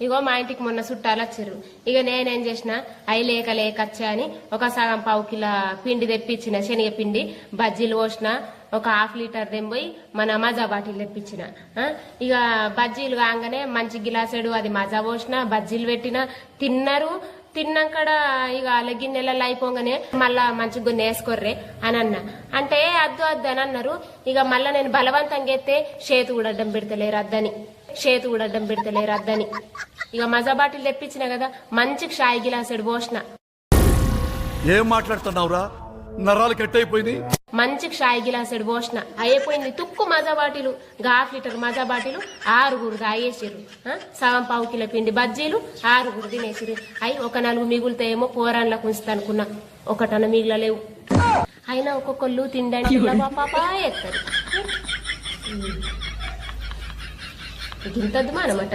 ఇగో మా ఇంటికి మొన్న చుట్టాలు వచ్చారు. ఇక నేనేం చేసిన అయి లేక లేక వచ్చా అని ఒక సగం పావు కిలో పిండి తెప్పించిన శనగ పిండి బజ్జీలు పోసిన ఒక హాఫ్ లీటర్ తెంపోయి మన మజా బాటిల్ తెప్పించిన. ఆ, ఇక బజ్జీలు కాగానే మంచి గిలాసెడు అది మజా పోసిన బజ్జీలు పెట్టిన తిన్నారు. తిన్నాకడ ఇక గిన్నెలలో అయిపోగానే మళ్ళా మంచి గున్న వేసుకోర్రే అని అన్న అంటే అద్దు అద్దు అని అన్నారు. ఇక మళ్ళా నేను బలవంతంగా ఎత్తే చేతి కూడా అడ్డం పెడతలేరు అద్దని. చేతు కూడా అడ్డం పెడతలేరు అద్దని. ఇక మజా బాటిల్ తెప్పించిన కదా మంచి షాయి గిలాసెడు పోసిన. ఏం మాట్లాడుతున్నావురా? నరాలు కట్టయిపోయింది మంచి షాయి గిలాసెడు పోసిన. అయిపోయింది తుక్కు మజా బాటిలు. గా హాఫ్ లీటర్ మజా బాటిలు ఆరుగురు తాగేసిర్రు. ఆ, సగం పావు కిలో పిండి బజ్జీలు ఆరుగురు తినేసిర్రు. అయి ఒక నలుగు మిగులుతాయేమో పోరాన్లకు ఉంచుతా అనుకున్నా. ఒకటన మిగిలలేవు. అయినా ఒక్కొక్కళ్ళు తిండానికి పాపా ఎత్తారు. ಗಿಂತದ್ದು ಮಾಡ ಮಠ